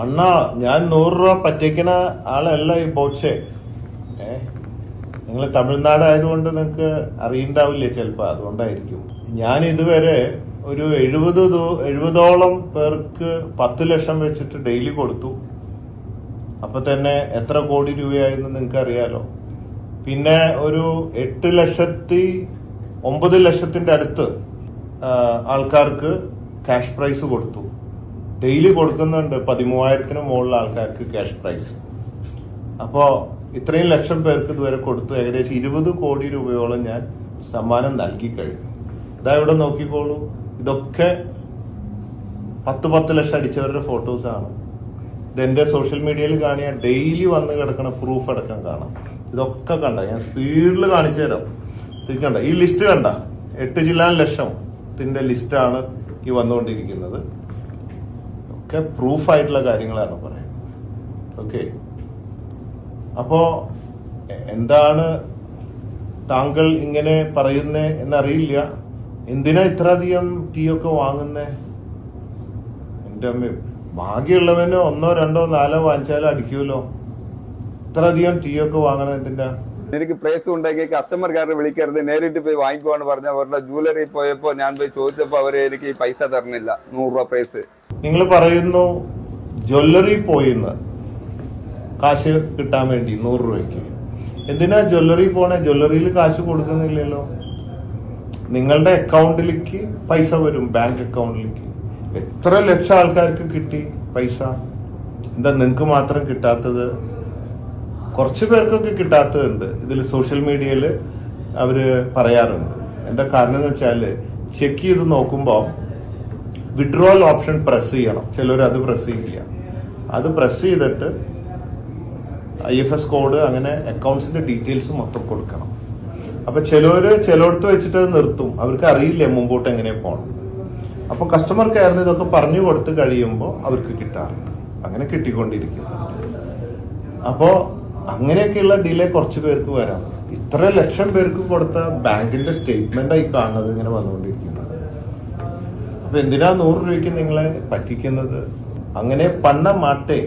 അണ്ണാ ഞാൻ നൂറ് രൂപ പറ്റിക്കണ ആളല്ല ഈ ബോച്ചെ ഏ? നിങ്ങൾ തമിഴ്നാട് ആയതുകൊണ്ട് നിങ്ങൾക്ക് അറിയണ്ടാവില്ലേ ചിലപ്പോൾ അതുകൊണ്ടായിരിക്കും. ഞാൻ ഇതുവരെ ഒരു എഴുപത് എഴുപതോളം പേർക്ക് പത്ത് ലക്ഷം വെച്ചിട്ട് ഡെയിലി കൊടുത്തു. അപ്പൊ തന്നെ എത്ര കോടി രൂപയായെന്ന് നിങ്ങൾക്ക് അറിയാലോ പിന്നെ ഒരു എട്ട് ലക്ഷത്തി ഒമ്പത് ലക്ഷത്തിന്റെ അടുത്ത് ആൾക്കാർക്ക് ക്യാഷ് പ്രൈസ് കൊടുത്തു. ഡെയിലി കൊടുക്കുന്നുണ്ട് പതിമൂവായിരത്തിന് മുകളിൽ ആൾക്കാർക്ക് ക്യാഷ് പ്രൈസ്. അപ്പോ ഇത്രയും ലക്ഷം പേർക്ക് ഇതുവരെ കൊടുത്തു. ഏകദേശം ഇരുപത് കോടി രൂപയോളം ഞാൻ സമ്മാനം നൽകി കഴിഞ്ഞു. ഇതാ ഇവിടെ നോക്കിക്കോളൂ. ഇതൊക്കെ പത്ത് പത്ത് ലക്ഷം അടിച്ചവരുടെ ഫോട്ടോസ് ആണ്. ഇതെന്റെ സോഷ്യൽ മീഡിയയിൽ കാണിയ ഡെയിലി വന്ന് കിടക്കണ പ്രൂഫ് അടക്കം കാണാം. ഇതൊക്കെ കണ്ട ഞാൻ സ്പീഡിൽ കാണിച്ചു തരാം. ഇത് കണ്ട ഈ ലിസ്റ്റ് കണ്ട എട്ട് ജില്ലാ ലക്ഷം ത്തിന്റെ ലിസ്റ്റാണ് ഈ വന്നുകൊണ്ടിരിക്കുന്നത്. ഒക്കെ പ്രൂഫായിട്ടുള്ള കാര്യങ്ങളാണ് പറയുന്നത്. ഓക്കെ? അപ്പോ എന്താണ് താങ്കൾ ഇങ്ങനെ പറയുന്നേ എന്നറിയില്ല. എന്തിനാ ഇത്രയധികം ടീ ഒക്കെ വാങ്ങുന്നേ? എന്റെ അമ്മ ഭാഗ്യമുള്ളവന് ഒന്നോ രണ്ടോ നാലോ വാങ്ങിച്ചാലോ അടിക്കുമല്ലോ. ഇത്രയധികം ടീ ഒക്കെ വാങ്ങണം എന്തിന്റെ എനിക്ക് പ്രൈസ് ഉണ്ടെങ്കിൽ കസ്റ്റമർ കെയർ വിളിക്കരുത്. നേരിട്ട് പോയി വാങ്ങിക്കുവാന്ന് പറഞ്ഞ അവരുടെ ജൂവലറി പോയപ്പോ ഞാൻ പോയി ചോദിച്ചപ്പോ അവർ എനിക്ക് പൈസ തരണില്ല. നൂറ് രൂപ പ്രൈസ് നിങ്ങൾ പറയുന്നു ജ്വല്ലറി പോയിന്ന്. കാശ് കിട്ടാൻ വേണ്ടി നൂറ് രൂപയ്ക്ക്. എന്തിനാ ജ്വല്ലറി പോണേ? ജ്വല്ലറിയിൽ കാശ് കൊടുക്കുന്നില്ലല്ലോ. നിങ്ങളുടെ അക്കൗണ്ടിലേക്ക് പൈസ വരും ബാങ്ക് അക്കൗണ്ടിലേക്ക്. എത്ര ലക്ഷം ആൾക്കാർക്ക് കിട്ടി പൈസ? എന്താ നിങ്ങൾക്ക് മാത്രം കിട്ടാത്തത്? കുറച്ച് പേർക്കൊക്കെ കിട്ടാത്തതുണ്ട്. ഇതിൽ സോഷ്യൽ മീഡിയയിൽ അവർ പറയാറുണ്ട്. എന്താ കാരണം എന്ന് വെച്ചാൽ ചെക്ക് ചെയ്ത് നോക്കുമ്പോൾ വിഡ്രോവൽ ഓപ്ഷൻ പ്രസ് ചെയ്യണം. ചിലർ അത് പ്രസ് ചെയ്യില്ല അത് പ്രസ് ചെയ്തിട്ട് ഐ എഫ് എസ് കോഡ് അങ്ങനെ അക്കൗണ്ട്സിന്റെ ഡീറ്റെയിൽസ് മൊത്തം കൊടുക്കണം. അപ്പൊ ചിലവര് ചിലയിടത്ത് വെച്ചിട്ട് അത് നിർത്തും. അവർക്ക് അറിയില്ല മുമ്പോട്ട് എങ്ങനെ പോകണം അപ്പൊ കസ്റ്റമർ കെയറിന് ഇതൊക്കെ പറഞ്ഞു കൊടുത്ത് കഴിയുമ്പോൾ അവർക്ക് കിട്ടാറുണ്ട്. അങ്ങനെ കിട്ടിക്കൊണ്ടിരിക്കുന്നുണ്ട് അപ്പോ അങ്ങനെയൊക്കെയുള്ള ഡിലേ കുറച്ച് പേർക്ക് വരാം. ഇത്ര ലക്ഷം പേർക്ക് കൊടുത്ത ബാങ്കിന്റെ സ്റ്റേറ്റ്മെന്റ് ആയി കാണുന്നത് ഇങ്ങനെ വന്നുകൊണ്ടിരിക്കുന്നത്. അപ്പൊ എന്തിനാ നൂറ് രൂപയ്ക്ക് നിങ്ങളെ പറ്റിക്കുന്നത്? അങ്ങനെ പണ്ണ മാട്ടേ.